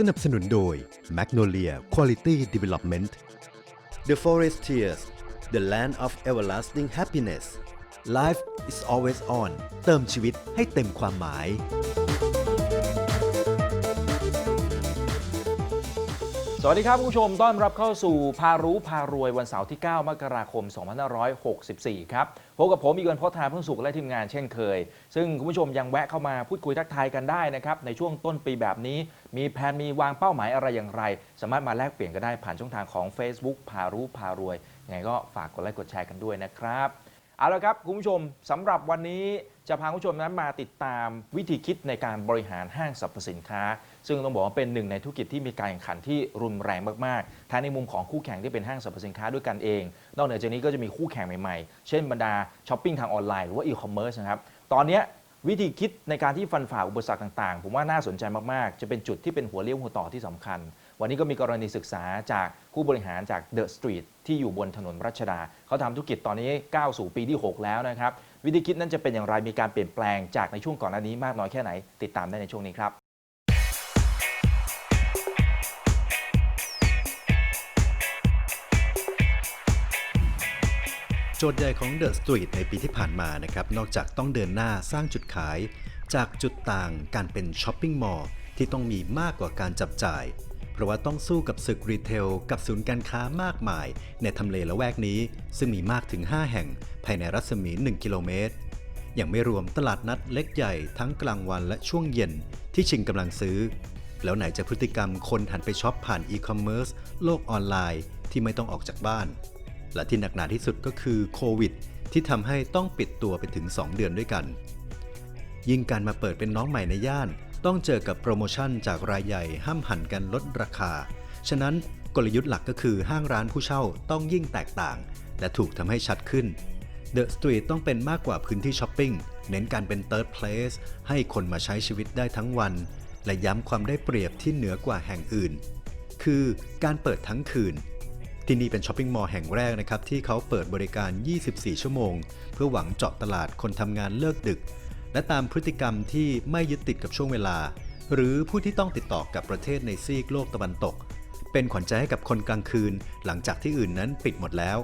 สนับสนุนโดย Magnolia Quality Development The Forestiers The Land of Everlasting Happiness Life is always on เติมชีวิตให้เต็มความหมาย วัสดีครับคุณผู้ชมต้อนรับเข้าสู่พารู้พารวยวันเสาร์ที่ 9 มกราคม 2564 ครับพบกับผมอีกวันพ่อทาเพิ่งสุขและทีมงานเช่นเคย ซึ่งคุณผู้ชมยังแวะเข้ามาพูดคุยทักทายกันได้นะครับในช่วงต้นปีแบบนี้ มีแผนมีวางเป้าหมายอะไรอย่างไร สามารถมาแลกเปลี่ยนกันได้ผ่านช่องทางของ Facebook พารู้พารวยยังไงก็ฝากกดไลค์กดแชร์กันด้วยนะครับเอาละครับคุณผู้ชมสำหรับวันนี้จะพาคุณผู้ชมนั้นมาติดตามวิธีคิดในการบริหารห้างสรรพสินค้า ซึ่งต้องบอกว่าเป็นหนึ่งในธุรกิจที่มีการแข่งขันที่รุนแรงมากๆทั้งในมุมของคู่แข่งที่เป็นห้างสรรพสินค้าด้วยกันเอง นอกเหนือจากนี้ก็จะมีคู่แข่งใหม่ๆ เช่นบรรดาช้อปปิ้งทางออนไลน์หรือว่าอีคอมเมิร์ซนะครับ ตอนนี้วิธีคิดในการที่ฟันฝ่าอุปสรรคต่างๆ ผมว่าน่าสนใจมากๆ จะเป็นจุดที่เป็นหัวเลี้ยวหัวต่อที่สำคัญ วันนี้ก็มีกรณีศึกษาจากผู้บริหารจากเดอะสตรีทที่อยู่บนถนนรัชดา เขาทำธุรกิจตอนนี้ก้าวสู่ปีที่ 6 แล้วนะครับ วิธีคิดนั้นจะเป็นอย่างไรมีการเปลี่ยนแปลงจากในช่วงก่อนหน้านี้มากน้อยแค่ไหน ติดตามได้ในช่วงนี้ครับ โจทย์ใหญ่ของ The Street ในปีที่ผ่านมานะครับนอกจากต้องเดินหน้าสร้างจุดขาย จากจุดต่างการเป็นช้อปปิ้งมอลล์ที่ต้องมีมากกว่าการจับจ่าย เพราะว่าต้องสู้กับศึกรีเทล กับศูนย์การค้ามากมาย ในทำเลละแวกนี้ ซึ่งมีมากถึง 5 แห่ง ภายในรัศมี 1 กิโลเมตรยังไม่รวมตลาดนัดเล็กใหญ่ทั้งกลางวันและช่วงเย็นที่ชิงกำลังซื้อ แล้วไหนจะพฤติกรรมคนหันไปช็อปผ่านอีคอมเมิร์ซโลกออนไลน์ที่ไม่ต้องออกจากบ้าน และที่หนักหนาที่สุดก็คือโควิด ที่ทำให้ต้องปิดตัวไปถึง 2 เดือนด้วยกัน ยิ่งการมาเปิดเป็นน้องใหม่ในย่าน ต้องเจอกับโปรโมชั่นจากรายใหญ่ห้ามหันกันลดราคา ฉะนั้นกลยุทธ์หลักก็คือห้างร้านผู้เช่าต้องยิ่งแตกต่าง และถูกทำให้ชัดขึ้น The Street ต้องเป็นมากกว่าพื้นที่ช้อปปิ้ง เน้นการเป็น Third Place ให้คนมาใช้ชีวิตได้ทั้งวัน และย้ำความได้เปรียบที่เหนือกว่าแห่งอื่น คือการเปิดทั้งคืน ที่นี่เป็นช้อปปิ้งมอลล์แห่งแรกนะครับที่เขาเปิดบริการ 24 ชั่วโมง เพื่อหวังเจาะตลาดคนทำงานเลิกดึก และตามพฤติกรรมที่ไม่ยึดติดกับช่วงเวลา หรือผู้ที่ต้องติดต่อกับประเทศในซีกโลกตะวันตก เป็นขวัญใจให้กับคนกลางคืน หลังจากที่อื่นนั้นปิดหมดแล้ว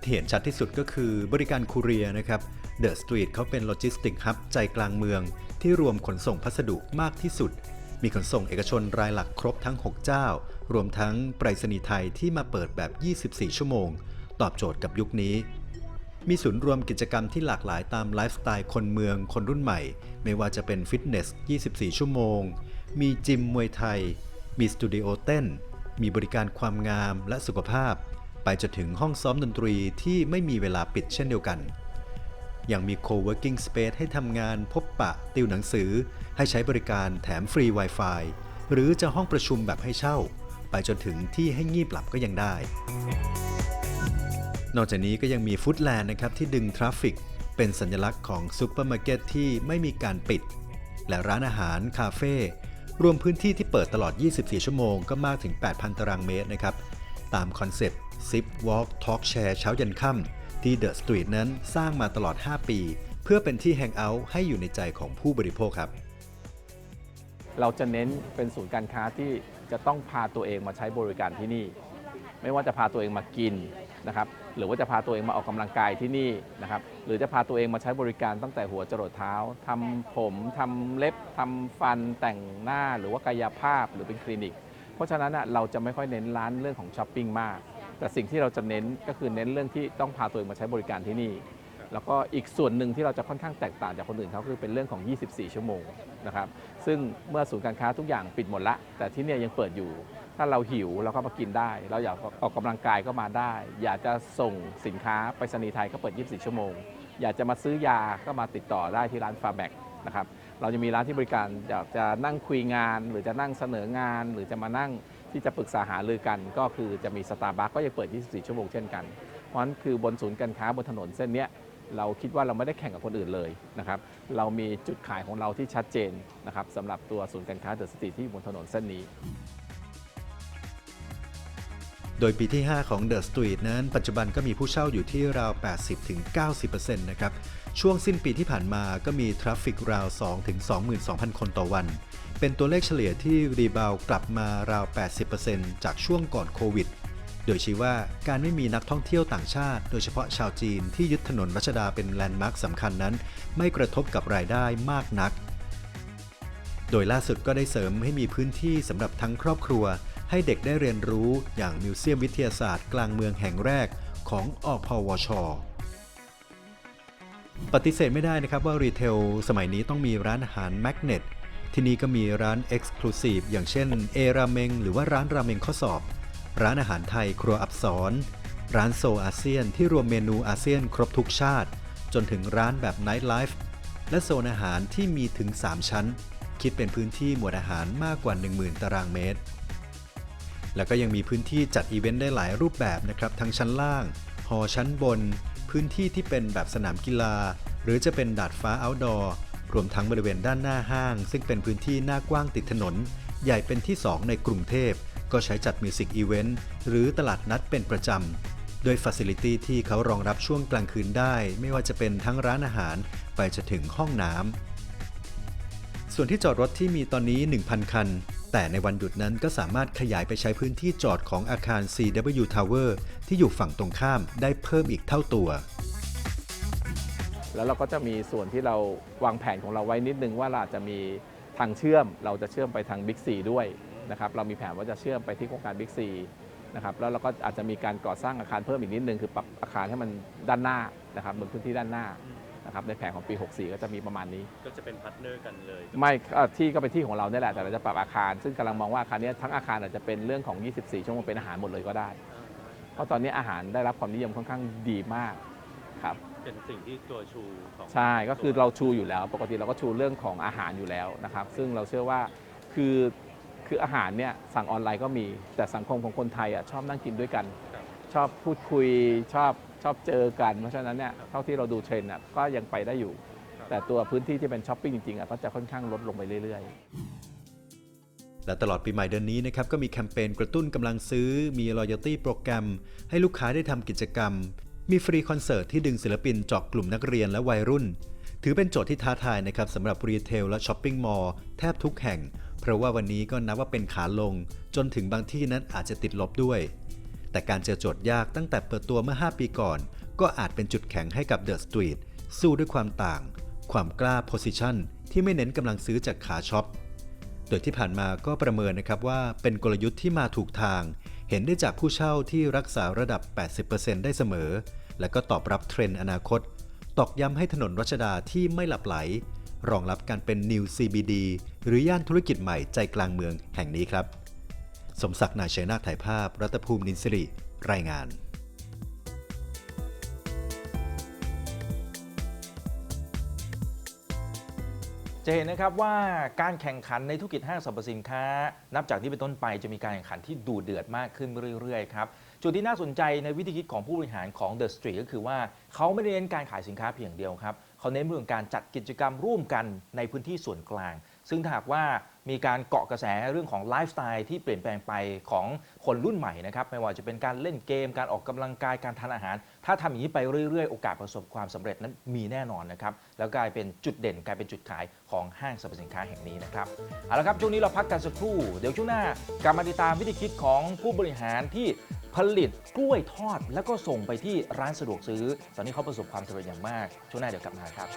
ที่เห็นชัดที่สุดก็คือบริการคูเรียนะครับ The Street เขาเป็นโลจิสติกฮับใจกลางเมือง ที่รวมขนส่งพัสดุมากที่สุด มีขนส่งเอกชนรายหลักครบทั้ง 6 เจ้า รวมทั้งไปรษณีย์ไทยที่มาเปิดแบบ 24 ชั่วโมง ตอบโจทย์กับยุคนี้ มีศูนย์รวมกิจกรรมที่หลากหลายตามไลฟ์สไตล์คนเมืองคนรุ่นใหม่ ไม่ว่าจะเป็นฟิตเนส 24 ชั่วโมง มีจิมมวยไทย มีสตูดิโอเต้น มีบริการความงามและสุขภาพ ไปจนถึงห้องซ้อมดนตรีที่ไม่มีเวลาปิดเช่นเดียวกันยังมี co-working space ให้ทำงานพบปะ ติวหนังสือ ให้ใช้บริการแถมฟรี Wi-Fi หรือจะห้องประชุมแบบให้เช่า ไปจนถึงที่ให้งีบหลับก็ยังได้ นอกจากนี้ก็ยังมีฟู้ดแลนด์นะครับที่ดึงทราฟฟิกเป็นสัญลักษณ์ของซูเปอร์มาร์เก็ตที่ไม่มีการปิด และร้านอาหาร คาเฟ่รวมพื้นที่ที่เปิดตลอด 24 ชั่วโมงก็มากถึง 8,000 ตารางเมตรนะครับ ตามคอนเซปต์ Zip Walk Talk Share เช้ายันค่ำที่ The Street นั้นสร้างมาตลอด 5 ปี เพื่อเป็นที่แฮงเอาท์ให้อยู่ในใจของผู้บริโภคครับ เราจะเน้นเป็นศูนย์การค้าที่ จะต้องพาตัวเองมาใช้บริการที่นี่ ไม่ว่าจะพาตัวเองมากินนะครับหรือว่าจะพาตัวเองมาออกกำลังกายที่นี่นะครับหรือจะพาตัวเองมาใช้บริการตั้งแต่หัวจรดเท้าทำผมทำเล็บทำฟันแต่งหน้าหรือว่ากายภาพหรือเป็นคลินิก เพราะฉะนั้นเราจะไม่ค่อยเน้นร้านเรื่องของช้อปปิ้งมาก แต่สิ่งที่เราจะเน้นก็คือเน้นเรื่องที่ต้องพาตัวเองมาใช้บริการที่นี่ แล้วก็อีกส่วนหนึ่งที่เราจะค่อนข้างแตกต่างจากคนอื่นเขาคือเป็นเรื่องของ 24 ชั่วโมงนะครับ ซึ่งเมื่อศูนย์การค้าทุกอย่างปิดหมดละ แต่ที่เนี่ยยังเปิดอยู่ ถ้าเราหิวเราก็มากินได้ เราอยากออกกำลังกายก็มาได้ อยากจะส่งสินค้าไปรษณีย์ไทยก็เปิด 24 ชั่วโมง อยากจะมาซื้อยาก็มาติดต่อได้ที่ร้านฟาแบกนะครับ เราจะมีร้านที่บริการอยากจะนั่งคุยงาน หรือจะนั่งเสนองาน หรือจะมานั่งที่จะปรึกษาหารือกัน ก็คือจะมีสตาร์บัคก็ยังเปิด 24 ชั่วโมงเช่นกัน เพราะนั้นคือบนศูนย์การค้าบนถนนเส้นนี้ เราคิดว่าเราไม่ได้แข่งกับคนอื่นเลยนะครับเรามีจุดขายของเราที่ชัดเจนนะครับสำหรับตัวศูนย์การค้าเดอะสตรีทที่อยู่บนถนนเส้นนี้ โดยปีที่ 5 ของ The Street นั้น ปัจจุบันก็มีผู้เช่าอยู่ที่ราว 80-90%นะครับ ช่วงสิ้นปีที่ผ่านมาก็มีทราฟฟิกราว 2-22,000 คนต่อวัน เป็นตัวเลขเฉลี่ยที่รีบาวกลับมาราว 80%จากช่วงก่อนโควิด โดยชี้ว่าการไม่มีนักท่องเที่ยวต่างชาติ โดยเฉพาะชาวจีนที่ยึดถนนรัชดาเป็นแลนด์มาร์คสำคัญนั้น ไม่กระทบกับรายได้มากนัก โดยล่าสุดก็ได้เสริมให้มีพื้นที่สำหรับทั้งครอบครัว ให้เด็กได้เรียนรู้อย่างมิวเซียมวิทยาศาสตร์กลางเมืองแห่งแรกของอพวชปฏิเสธไม่ได้นะครับว่ารีเทลสมัยนี้ต้องมีร้านอาหารแมกเนตที่นี่ก็มีร้าน Exclusive อย่างเช่นเอราเมงหรือว่าร้านราเมงข้อสอบ ร้านอาหารไทยครัวอับสรร้านโซอาเซียนที่รวมเมนูอาเซียนครบทุกชาติ จนถึงร้านแบบ Night Life และโซนอาหารที่มีถึง 3 ชั้น คิดเป็นพื้นที่หมวดอาหารมากกว่า 10,000 ตารางเมตร แล้วก็ยังมีพื้นที่จัดอีเวนต์ได้หลายรูปแบบนะครับ ทั้งชั้นล่าง หอชั้นบน พื้นที่ที่เป็นแบบสนามกีฬา หรือจะเป็นดาดฟ้าอ outdoor รวมทั้งบริเวณด้านหน้าห้าง ซึ่งเป็นพื้นที่หน้ากว้างติดถนน ใหญ่เป็นที่ 2 ในกรุงเทพ ก็ใช้จัดมิวสิกอีเวนต์หรือตลาดนัดเป็นประจำ โดยฟัซิลิตี้ที่เขารองรับช่วงกลางคืนได้ ไม่ว่าจะเป็นทั้งร้านอาหารไปจนถึงห้องน้ำ ส่วนที่จอดรถที่มีตอนนี้ 1,000 คัน แต่ในวันหยุดนั้นก็สามารถขยายไปใช้พื้นที่จอดของอาคาร CW Tower ที่อยู่ฝั่งตรงข้ามได้เพิ่มอีกเท่าตัวแล้วเราก็จะมีส่วนที่เราวางแผนของเราไว้นิดนึงว่าเราจะมีทางเชื่อม เราจะเชื่อมไปทางบิ๊กซีด้วย นะครับเรามีแผนว่าจะเชื่อมไปที่โครงการบิ๊กซีนะครับแล้วเราก็อาจจะมีการก่อสร้างอาคารเพิ่มอีกนิดนึงคือปรับอาคารให้มันด้านหน้านะครับบนพื้นที่ด้านหน้านะครับในแผนของปี 64 ก็จะมีประมาณนี้ ก็จะเป็นพาร์ทเนอร์กันเลย ไม่เอ่อที่ก็เป็นที่ของเราเนี่ยแหละแต่เราจะปรับอาคาร ซึ่งกำลังมองว่าอาคารเนี้ยทั้งอาคารอาจจะเป็นเรื่องของ 24 ชั่วโมงเป็นอาหารหมดเลยก็ได้ เพราะตอนนี้อาหารได้รับความนิยมค่อนข้างดีมากครับเป็นสิ่งที่ตัวชูของใช่ก็คือเราชูอยู่แล้ว ปกติเราก็ชูเรื่องของอาหารอยู่แล้วนะครับซึ่งเราเชื่อว่าคือ คืออาหารเนี่ยสั่งออนไลน์ก็มี แต่สังคมของคนไทยอะชอบนั่งกินด้วยกันครับชอบพูดคุยชอบชอบเจอกัน เพราะฉะนั้นเนี่ยเท่าที่เราดูเทรนด์อะก็ยังไปได้อยู่ แต่ตัวพื้นที่ที่เป็นช้อปปิ้งจริงๆอะก็จะค่อนข้างลดลงไปเรื่อย ๆและตลอดปีใหม่เดือนนี้นะครับก็มีแคมเปญกระตุ้นกำลังซื้อ มี loyalty โปรแกรม ให้ลูกค้าได้ทำกิจกรรม มีฟรีคอนเสิร์ตที่ดึงศิลปินเจาะกลุ่มนักเรียนและวัยรุ่น ถือเป็นโจทย์ที่ท้าทายนะครับสำหรับรีเทลและช้อปปิ้งมอลล์แทบทุกแห่ง เพราะว่าวันนี้ก็นับว่าเป็นขาลง จนถึงบางที่นั้นอาจจะติดลบด้วย แต่การเจอโจทย์ยากตั้งแต่เปิดตัวเมื่อ 5 ปีก่อน ก็อาจเป็นจุดแข็งให้กับ The Street สู้ด้วยความต่าง ความกล้า position ที่ไม่เน้นกำลังซื้อจากขาช็อปโดยที่ผ่านมาก็ประเมินนะครับว่าเป็นกลยุทธ์ที่มาถูกทาง เห็นได้จากผู้เช่าที่รักษาระดับ 80%ได้เสมอ และก็ตอบรับเทรนด์อนาคต ตอกย้ำให้ถนนรัชดาที่ไม่หลับไหล รองรับการเป็น New CBD หรือย่านธุรกิจใหม่ใจกลางเมืองแห่งนี้ครับ สมศักดิ์นายชัยนาถ่ายภาพ รัตภูมินินสิริ รายงานจะเห็นนะครับว่าการแข่งขันในธุรกิจห้างสรรพสินค้า นับจากนี้เป็นต้นไปจะมีการแข่งขันที่ดูเดือดมากขึ้นเรื่อยๆครับจุดที่น่าสนใจในวิธีคิดของผู้บริหารของ The Street ก็คือว่าเขาไม่ได้เน้นการขายสินค้าเพียงเดียวครับ เขาเน้นเรื่องการจัดกิจกรรมร่วมกันในพื้นที่ส่วนกลาง ซึ่งถ้าหากว่า มีการเกาะกระแสเรื่องของไลฟ์สไตล์ที่เปลี่ยนแปลงไปของคนรุ่นใหม่นะครับไม่ว่าจะเป็นการเล่นเกม การออกกำลังกายการทานอาหาร ถ้าทำอย่างนี้ไปเรื่อยๆ โอกาสประสบความสำเร็จนั้นมีแน่นอนนะครับแล้วกลายเป็นจุดเด่นกลายเป็นจุดขายของห้างสรรพสินค้าแห่งนี้นะครับเอาละครับช่วงนี้เราพักกันสักครู่เดี๋ยวช่วงหน้ากลับมาติดตามวิธีคิดของผู้บริหารที่ผลิตกล้วยทอด แล้วก็ส่งไปที่ร้านสะดวกซื้อ ตอนนี้เขาประสบความสำเร็จอย่างมาก ช่วงหน้าเดี๋ยวกลับมาครับ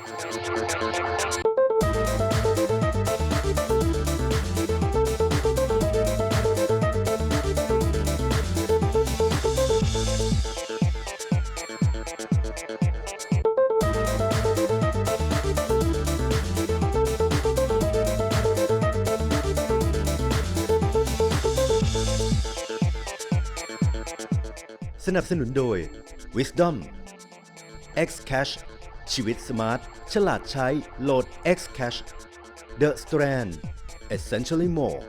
นับสนุนโดย Wisdom X Cash ชีวิตสมาร์ท ฉลาดใช้โหลด X Cash The Strand Essentially More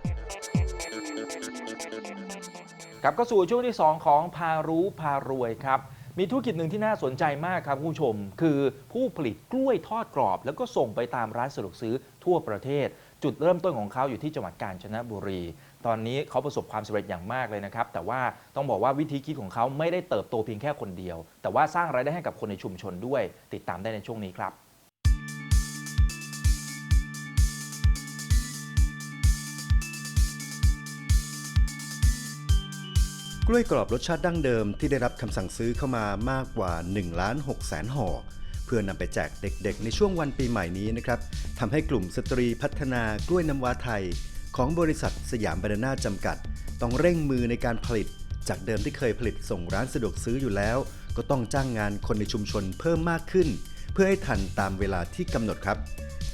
กลับเข้าสู่ช่วงที่ 2 ของพารู้พารวยครับ มีธุรกิจหนึ่งที่น่าสนใจมากครับคุณผู้ชม คือผู้ผลิตกล้วยทอดกรอบ แล้วก็ส่งไปตามร้านสะดวกซื้อทั่วประเทศ จุดเริ่มต้นของเขาอยู่ที่จังหวัดกาญจนบุรี ตอนนี้เขาประสบความสำเร็จอย่างมากเลยนะครับ แต่ว่าต้องบอกว่าวิธีคิดของเขาไม่ได้เติบโตเพียงแค่คนเดียว แต่ว่าสร้างรายได้ให้กับคนในชุมชนด้วย ติดตามได้ในช่วงนี้ครับกล้วยกรอบรสชาติดั้งเดิมที่ได้รับคำสั่งซื้อเข้ามามากกว่า1ล้าน6แสนห่อ เพื่อนำไปแจกเด็กๆ ในช่วงวันปีใหม่นี้นะครับทำให้กลุ่มสตรีพัฒนากล้วยน้ำว้าไทย ของบริษัทสยามบานาน่าจำกัด ต้องเร่งมือในการผลิต จากเดิมที่เคยผลิตส่งร้านสะดวกซื้ออยู่แล้ว ก็ต้องจ้างงานคนในชุมชนเพิ่มมากขึ้น เพื่อให้ทันตามเวลาที่กำหนดครับ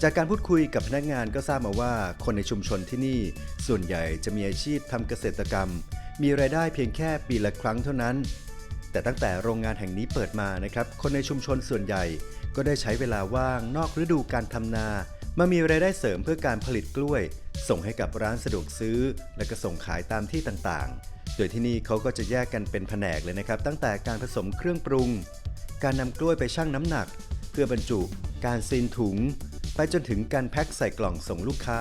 จากการพูดคุยกับพนักงานก็ทราบมาว่าคนในชุมชนที่นี่ ส่วนใหญ่จะมีอาชีพทำเกษตรกรรม มีรายได้เพียงแค่ปีละครั้งเท่านั้น แต่ตั้งแต่โรงงานแห่งนี้เปิดมานะครับ คนในชุมชนส่วนใหญ่ก็ได้ใช้เวลาว่างนอกฤดูการทำนา มามีรายได้เสริมเพื่อการผลิตกล้วย ส่งให้กับร้านสะดวกซื้อ และก็ส่งขายตามที่ต่างๆ โดยที่นี่เขาก็จะแยกกันเป็นแผนกเลยนะครับ ตั้งแต่การผสมเครื่องปรุง การนำกล้วยไปชั่งน้ำหนัก เพื่อบรรจุ การซีนถุง ไปจนถึงการแพ็คใส่กล่องส่งลูกค้า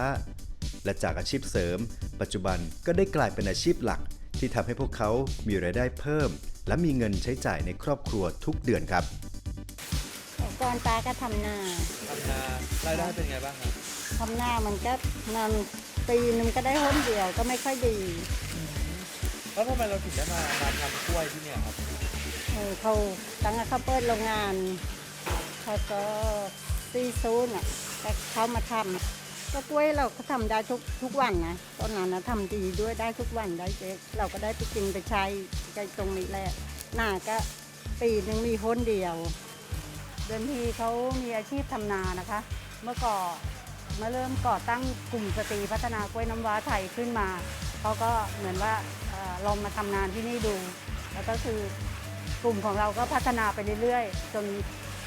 และจากอาชีพเสริม ปัจจุบันก็ได้กลายเป็นอาชีพหลัก ที่ทำให้พวกเขามีรายได้เพิ่ม และมีเงินใช้จ่ายในครอบครัวทุกเดือนครับ ก่อนป้าก็ทำนาทำนารายได้เป็นไงบ้างครับทำนามันก็นานปีหนึงก็ได้ห้นเดียวก็ไม่ค่อยดี แล้วทำไมเราถึงได้มามาทำกล้วยที่เนี่ยครับเออเขาตั้งแต่เขาเปิดโรงงานเขาก็ซีซูนอะแต่เขามาทำก็กล้วยเราก็ทำได้ทุกทุกวันนะตอนนั้นนะทำดีด้วยได้ทุกวันได้เจ๊เราก็ได้ไปกินไปใช้ใจตรงนี้แหละหน้าก็ปีหนึ่งมีห้นเดียว เดิมทีเขามีอาชีพทำนานะคะ เมื่อก่อเมื่อเริ่มก่อตั้งกลุ่มสตรีพัฒนากล้วยน้ำว้าไทยขึ้นมาเขาก็เหมือนว่าลองมาทำงานที่นี่ดู แล้วก็คือกลุ่มของเราก็พัฒนาไปเรื่อยๆ จน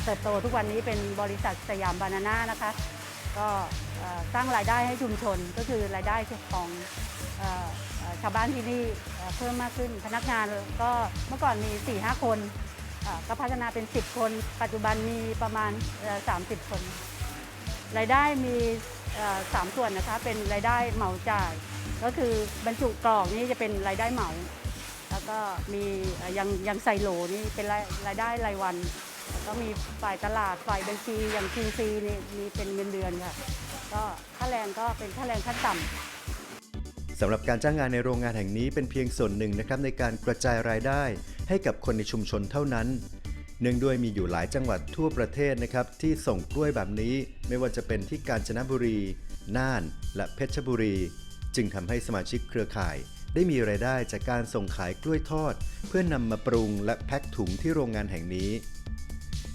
เติบโตทุกวันนี้เป็นบริษัทสยามบานาน่านะคะ ก็สร้างรายได้ให้ชุมชนก็คือรายได้ของอชาวบ้านที่นี่เอ่อเพิ่มมากขึ้นพนักงานก็เมื่อก่อนมี4-5คน อ่าก็พัฒนาเป็น 10 คน ปัจจุบันมีประมาณเอ่อ30 คน รายได้มีเอ่อสามส่วนนะคะ เป็นรายได้เหมาจ่าย ก็คือบรรจุกล่องนี่จะเป็นรายได้เหมา แล้วก็มีเอ่อยังยังใส่โหลนี่เป็นรายรายได้รายวัน แล้วก็มีฝ่ายตลาดฝ่ายบัญชีอย่าง QC นี่มีเป็นเงินเดือนค่ะ ก็ค่าแรงก็เป็นค่าแรงขั้นต่ำ สำหรับการจ้างงานในโรงงานแห่งนี้เป็นเพียงส่วนหนึ่งนะครับในการกระจายรายได้ให้กับคนในชุมชนเท่านั้น เนื่องด้วยมีอยู่หลายจังหวัดทั่วประเทศนะครับที่ส่งกล้วยแบบนี้ ไม่ว่าจะเป็นที่กาญจนบุรี น่าน และเพชรบุรี จึงทำให้สมาชิกเครือข่าย ได้มีรายได้จากการส่งขายกล้วยทอด เพื่อนำมาปรุงและแพ็คถุงที่โรงงานแห่งนี้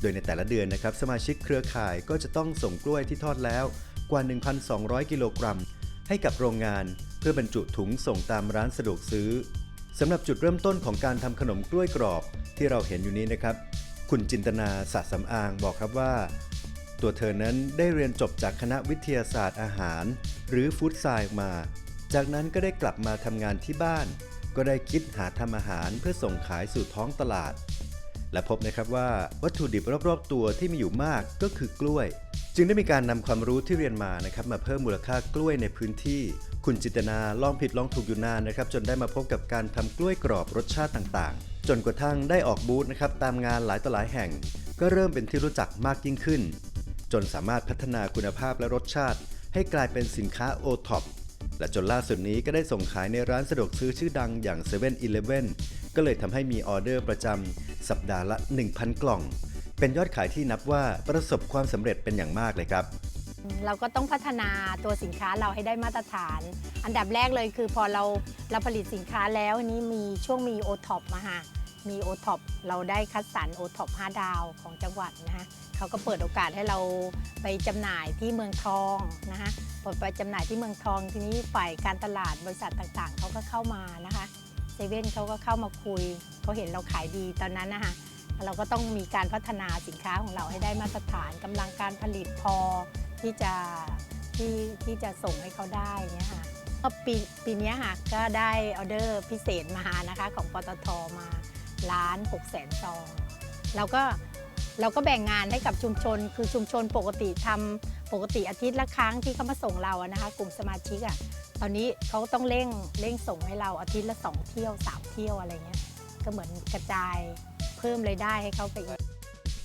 โดยในแต่ละเดือนนะครับสมาชิกเครือข่ายก็จะต้องส่งกล้วยที่ทอดแล้วกว่า 1,200 กิโลกรัมให้กับโรงงาน พื่อบรรจุถุงส่งตามร้านสะดวกซื้อสำหรับจุดเริ่มต้นของการทำขนมกล้วยกรอบที่เราเห็นอยู่นี้นะครับ คุณจินตนาสะสำอางบอกครับว่า ตัวเธอนั้นได้เรียนจบจากคณะวิทยาศาสตร์อาหาร หรือฟู้ดไซน์มา จากนั้นก็ได้กลับมาทำงานที่บ้าน ก็ได้คิดหาทำอาหารเพื่อส่งขายสู่ท้องตลาด และพบนะครับว่าวัตถุดิบรอบๆ ตัวที่มีอยู่มากก็คือกล้วย จึงได้มีการนำความรู้ที่เรียนมานะครับมาเพิ่มมูลค่ากล้วยในพื้นที่ คุณจิตนาลองผิดลองถูกอยู่นานนะครับจนได้มาพบกับการทำกล้วยกรอบรสชาติต่างๆ จนกระทั่งได้ออกบูธนะครับตามงานหลายต่อหลายแห่ง ก็เริ่มเป็นที่รู้จักมากยิ่งขึ้น จนสามารถพัฒนาคุณภาพและรสชาติ ให้กลายเป็นสินค้าโอท็อปและจนล่าสุดนี้ก็ได้ส่งขายในร้านสะดวกซื้อชื่อดังอย่าง7 e เ e ่ e อ ก็เลยทำให้มีออเดอร์ประจำสัปดาห์ละ 1,000 กล่อง เป็นยอดขายที่นับว่าประสบความสำเร็จเป็นอย่างมากเลยครับ เราก็ต้องพัฒนาตัวสินค้าเราให้ได้มาตรฐาน อันดับแรกเลยคือพอเราเราผลิตสินค้าแล้วอันนี้มีช่วงมีโอท็อปมาค่ะมีโอท็อปเราได้คัดสรรโอท็อป5ดาวของจังหวัดนะคะเขาก็เปิดโอกาสให้เราไปจำหน่ายที่เมืองทองนะคะไปจำหน่ายที่เมืองทองทีนี้ฝ่ายการตลาดบริษัทต่างๆเขาก็เข้ามานะคะ เซเว่นเขาก็เข้ามาคุยเขาเห็นเราขายดีตอนนั้นนะคะเราก็ต้องมีการพัฒนาสินค้าของเราให้ได้มาตรฐานกำลังการผลิตพอที่จะที่ที่จะส่งให้เขาได้เนี่ยค่ะก็ปีปีนี้ค่ะก็ได้ออเดอร์พิเศษมานะคะของปตทมาล้านหกแสนซองเราก็ เราก็แบ่งงานให้กับชุมชน คือชุมชนปกติทำปกติอาทิตย์ละครั้งที่เขามาส่งเราอะนะคะ กลุ่มสมาชิกอะตอนนี้เขาต้องเร่งเร่งส่งให้เราอาทิตย์ละสองเที่ยวสามเที่ยวอะไรเงี้ยก็เหมือนกระจายเพิ่มรายได้ให้เขาไปอีก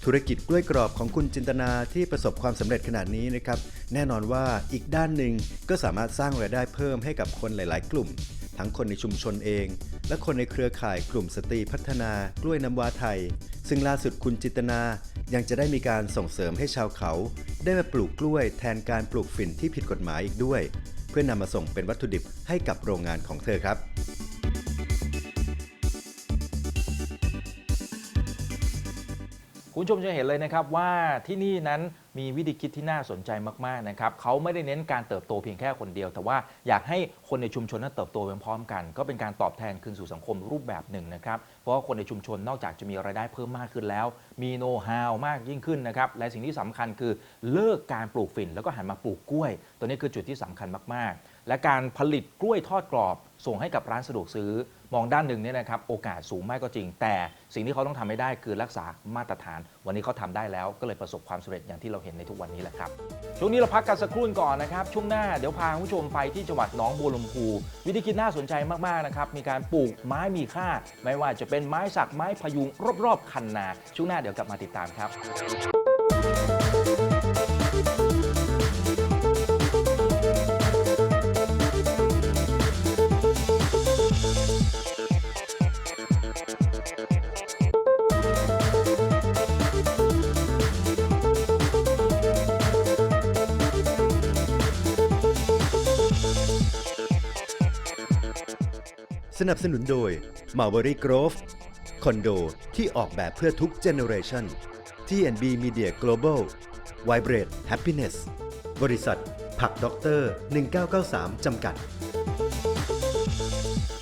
ธุรกิจกล้วยกรอบของคุณจินตนาที่ประสบความสำเร็จขนาดนี้นะครับ แน่นอนว่าอีกด้านหนึ่งก็สามารถสร้างรายได้เพิ่มให้กับคนหลาย ๆ กลุ่ม ทั้งคนในชุมชนเอง และคนในเครือข่ายกลุ่มสตรีพัฒนากล้วยน้ำว้าไทย ซึ่งล่าสุดคุณจิตนายังจะได้มีการส่งเสริมให้ชาวเขา ได้มาปลูกกล้วยแทนการปลูกฝิ่นที่ผิดกฎหมายอีกด้วย เพื่อนำมาส่งเป็นวัตถุดิบให้กับโรงงานของเธอครับ คุณผู้ชมจะเห็นเลยนะครับว่าที่นี่นั้นมีวิธีคิดที่น่าสนใจมากๆนะครับเขาไม่ได้เน้นการเติบโตเพียงแค่คนเดียว แต่ว่าอยากให้คนในชุมชนนั้นเติบโตไปพร้อมกัน ก็เป็นการตอบแทนคืนสู่สังคมรูปแบบหนึ่งนะครับเพราะว่าคนในชุมชนนอกจากจะมีรายได้เพิ่มมากขึ้นแล้ว มีโน้ตฮาวมากยิ่งขึ้นนะครับและสิ่งที่สำคัญคือเลิกการปลูกฝิ่นแล้วก็หันมาปลูกกล้วย ตัวนี้คือจุดที่สำคัญมากๆ และการผลิตกล้วยทอดกรอบ ส่งให้กับร้านสะดวกซื้อ มองด้านหนึ่งเนี่ยนะครับโอกาสสูงมากก็จริง แต่สิ่งที่เขาต้องทำให้ได้คือรักษามาตรฐาน วันนี้เขาทำได้แล้วก็เลยประสบความสำเร็จอย่างที่เราเห็นในทุกวันนี้แหละครับช่วงนี้เราพักกันสักครู่ก่อนนะครับช่วงหน้าเดี๋ยวพาผู้ชมไปที่จังหวัดหนองบัวลำพูวิธีคิดน่าสนใจมากๆนะครับมีการปลูกไม้มีค่า ไม่ว่าจะเป็นไม้สักไม้พยุงรอบๆคันนาช่วงหน้าเดี๋ยวกลับมาติดตามครับ สนับสนุนโดย Marbury Grove คอนโดที่ออกแบบเพื่อทุกเจเนอเรชัน TNB Media Global Vibrate Happiness บริษัท ผักด็อกเตอร์ 1993 จำกัด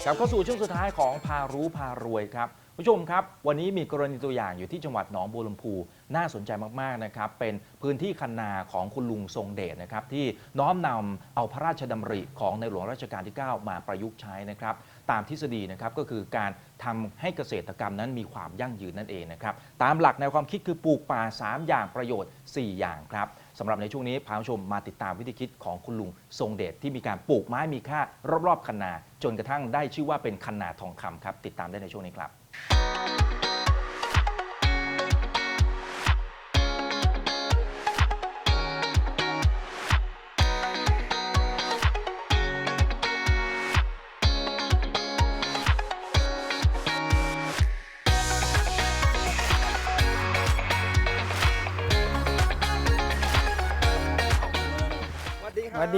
กลับเข้าสู่ช่วงสุดท้ายของพารู้พารวยครับผู้ชมครับ วันนี้มีกรณีตัวอย่างอยู่ที่จังหวัดหนองบัวลำพู น่าสนใจมาก ๆ นะครับ เป็นพื้นที่คันนาของคุณลุงทรงเดชนะครับ ที่น้อมนำเอาพระราชดำริของในหลวงรัชกาลที่ 9 มาประยุกต์ใช้นะครับ ตามทฤษฎีนะครับก็คือการทำให้เกษตรกรรมนั้นมีความยั่งยืนนั่นเองนะครับตามหลักแนวความคิดคือปลูกป่า 3 อย่างประโยชน์ 4 อย่างครับสำหรับในช่วงนี้พาผู้ชมมาติดตามวิธีคิดของคุณลุงทรงเดชที่มีการปลูกไม้มีค่ารอบๆคันนา จนกระทั่งได้ชื่อว่าเป็นคันนาทองคำครับติดตามได้ในช่วงนี้ครับ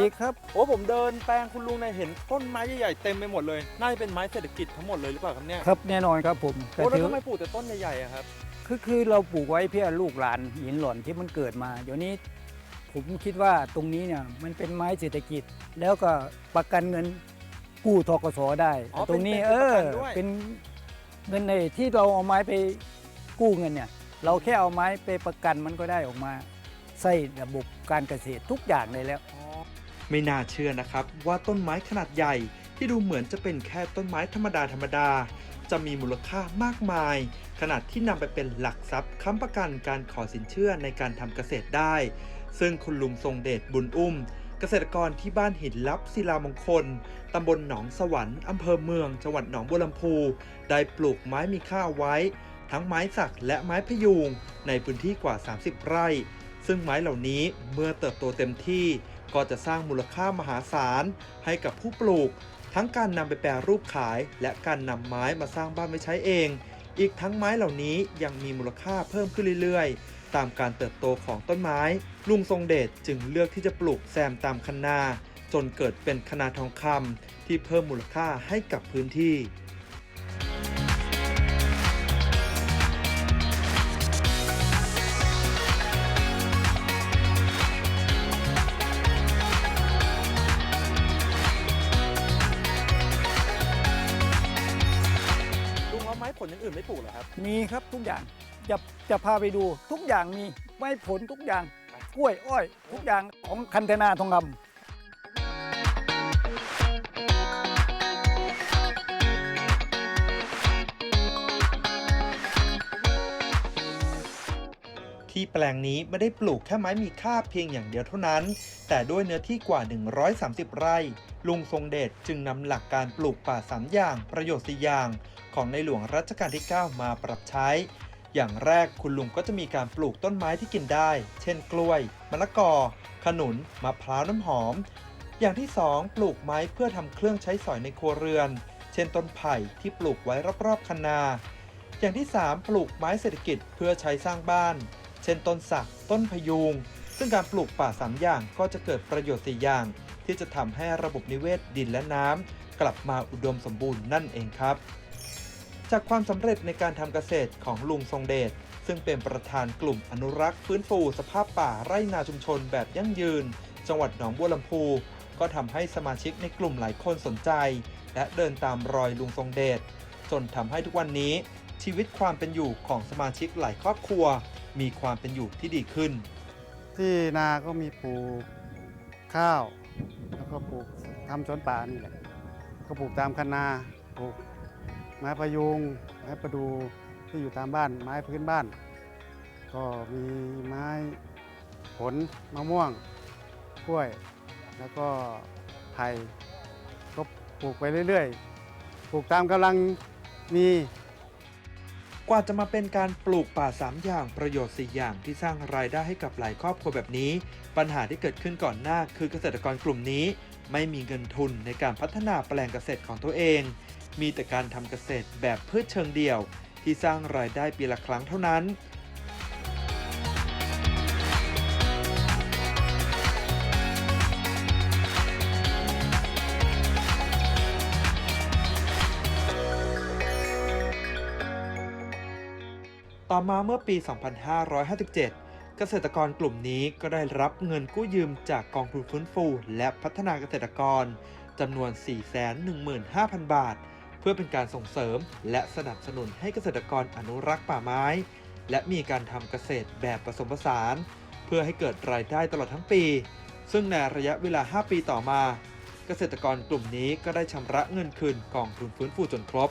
ดีครับสวัสดีครับโอ้ผมเดินแปลงคุณลุงเนี่ยเห็นต้นไม้ใหญ่ๆเต็มไปหมดเลยน่าจะเป็นไม้เศรษฐกิจทั้งหมดเลยหรือเปล่าครับเนี่ยครับแน่นอนครับผมโอ้แล้วถือทำไมปลูกแต่ต้นใหญ่ๆอะครับ คือคือเราปลูกไว้เพื่อลูกหลานหินหล่อนที่มันเกิดมา เดี๋ยวนี้ผมคิดว่าตรงนี้เนี่ยมันเป็นไม้เศรษฐกิจ แล้วก็ประกันเงินกู้ทกสได้อ๋อตรงนี้เป็นเออเป็นประกันด้วย เป็นเงินในที่เราเอาไม้ไปกู้เงินเนี่ย เราแค่เอาไม้ไปประกันมันก็ได้ออกมาใส่ระบบการเกษตรทุกอย่างเลยแล้ว ไม่น่าเชื่อนะครับว่าต้นไม้ขนาดใหญ่ที่ดูเหมือนจะเป็นแค่ต้นไม้ธรรมดาธรรมดา จะมีมูลค่ามากมาย ขนาดที่นำไปเป็นหลักทรัพย์ค้ำประกันการขอสินเชื่อในการทำเกษตรได้ ซึ่งคุณลุงทรงเดชบุญอุ้ม เกษตรกรที่บ้านหินลับศิลามงคลตำบลหนองสวรรค์อำเภอเมือง จังหวัดหนองบัวลำพู ได้ปลูกไม้มีค่าไว้ ทั้งไม้สักและไม้พยุงในพื้นที่กว่า 30 ไร่ ซึ่งไม้เหล่านี้เมื่อเติบโตเต็มที่ ก็จะสร้างมูลค่ามหาศาลให้กับผู้ปลูก ทั้งการนำไปแปรรูปขาย และการนำไม้มาสร้างบ้านไว้ใช้เอง อีกทั้งไม้เหล่านี้ยังมีมูลค่าเพิ่มขึ้นเรื่อยๆ ตามการเติบโตของต้นไม้ ลุงทรงเดชจึงเลือกที่จะปลูกแซมตามคันนา จนเกิดเป็นคนาทองคำที่เพิ่มมูลค่าให้กับพื้นที่ ครับมีครับทุกอย่างจะจะพาไปดูทุกอย่างมีไม้ผลทุกอย่างกล้วยอ้อย ทุกอย่างของคันธนาทองคำที่แปลงนี้ไม่ได้ปลูกแค่ไม้มีค่าเพียงอย่างเดียวเท่านั้น แต่ด้วยเนื้อที่กว่า 130 ไร่ ลุงทรงเดชจึงนำหลักการปลูกป่าสามอย่างประโยชน์สี่อย่าง ของในหลวงรัชกาลที่ 9 มาปรับใช้ อย่างแรกคุณลุงก็จะมีการปลูกต้นไม้ที่กินได้ เช่นกล้วย มะละกอ ขนุน มะพร้าวน้ำหอม อย่างที่ 2 ปลูกไม้เพื่อทำเครื่องใช้สอยในครัวเรือน เช่นต้นไผ่ที่ปลูกไว้รอบๆคันนา อย่างที่ 3 ปลูกไม้เศรษฐกิจเพื่อใช้สร้างบ้าน เช่นต้นสัก ต้นพยุง ซึ่งการปลูกป่า 3 อย่างก็จะเกิดประโยชน์4อย่างที่จะทำให้ระบบนิเวศดินและน้ำกลับมาอุดมสมบูรณ์นั่นเองครับ จากความสำเร็จในการทำเกษตรของลุงทรงเดช ซึ่งเป็นประธานกลุ่มอนุรักษ์ฟื้นฟูสภาพป่าไร่นาชุมชนแบบยั่งยืน จังหวัดหนองบัวลำพู ก็ทำให้สมาชิกในกลุ่มหลายคนสนใจ และเดินตามรอยลุงทรงเดช จนทำให้ทุกวันนี้ ชีวิตความเป็นอยู่ของสมาชิกหลายครอบครัว มีความเป็นอยู่ที่ดีขึ้น ที่นาก็มีปลูกข้าว แล้วก็ปลูกทำสวนป่านี่แหละก็ปลูกตามคันนาปลูก ไม้พะยุง ไม้ประดูที่อยู่ตามบ้าน ไม้พื้นบ้าน ก็มีไม้ผลมะม่วงกล้วย แล้วก็ไผ่ก็ปลูกไปเรื่อยๆ ปลูกตามกำลังมีกว่าจะมาเป็นการปลูกป่า 3 อย่างประโยชน์ 4 อย่างที่สร้างรายได้ให้กับหลายครอบครัวแบบนี้ ปัญหาที่เกิดขึ้นก่อนหน้าคือเกษตรกรกลุ่มนี้ ไม่มีเงินทุนในการพัฒนาแปลงเกษตรของตัวเอง มีแต่การทำเกษตรแบบพืชเชิงเดี่ยว ที่สร้างรายได้ปีละครั้งเท่านั้น ต่อมาเมื่อปี 2557เกษตรกรกลุ่มนี้ก็ได้รับเงินกู้ยืมจากกองทุนฟื้นฟู และพัฒนาเกษตรกรจำนวน 415,000 บาท เพื่อเป็นการส่งเสริมและสนับสนุนให้เกษตรกรอนุรักษ์ป่าไม้ และมีการทำเกษตรแบบผสมผสาน เพื่อให้เกิดรายได้ตลอดทั้งปี ซึ่งในระยะเวลา 5 ปีต่อมา เกษตรกรกลุ่มนี้ก็ได้ชำระเงินคืนกองทุนฟื้นฟูจนครบ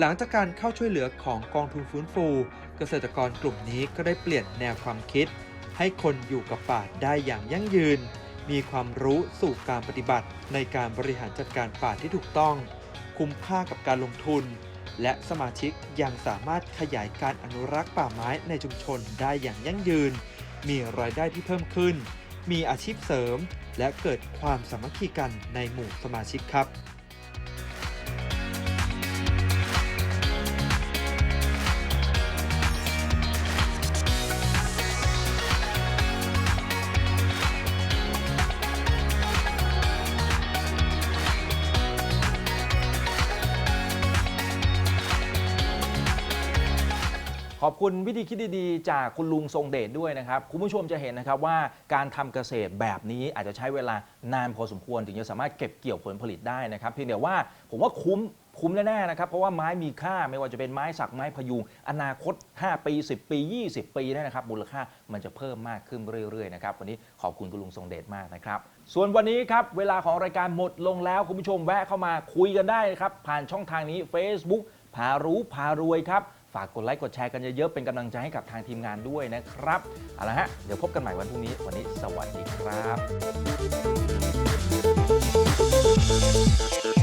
หลังจากการเข้าช่วยเหลือของกองทุนฟื้นฟู เกษตรกรกลุ่มนี้ก็ได้เปลี่ยนแนวความคิด ให้คนอยู่กับป่าได้อย่างยั่งยืน มีความรู้สู่การปฏิบัติในการบริหารจัดการป่าที่ถูกต้อง คุ้มค่ากับการลงทุน และสมาชิกยังสามารถขยายการอนุรักษ์ป่าไม้ในชุมชนได้อย่างยั่งยืน มีรายได้ที่เพิ่มขึ้น มีอาชีพเสริม และเกิดความสามัคคีกันในหมู่สมาชิกครับ คุณวิธีคิดดีๆ จากคุณลุงทรงเดชด้วยนะครับ คุณผู้ชมจะเห็นนะครับว่าการทำเกษตรแบบนี้อาจจะใช้เวลานานพอสมควร ถึงจะสามารถเก็บเกี่ยวผลผลิตได้นะครับ เพียงแต่ว่าผมว่าคุ้มคุ้มแน่ๆนะครับ เพราะว่าไม้มีค่าไม่ว่าจะเป็นไม้สักไม้พยุง อนาคต 5 ปี 10 ปี 20 ปีนยนะครับ มูลค่ามันจะเพิ่มมากขึ้นเรื่อยๆนะครับวันนี้ขอบคุณคุณลุงทรงเดชมากนะครับ ส่วนวันนี้ครับ เวลาของรายการหมดลงแล้วคุณผู้ชมแวะเข้ามาคุยกันได้นะครับผ่านช่องทางนี้ Facebook พารู้พารวยครับ ฝากกดไลค์กดแชร์กันเยอะๆเป็นกำลังใจให้กับทางทีมงานด้วยนะครับเอาละฮะเดี๋ยวพบกันใหม่วันพรุ่งนี้วันนี้สวัสดีครับ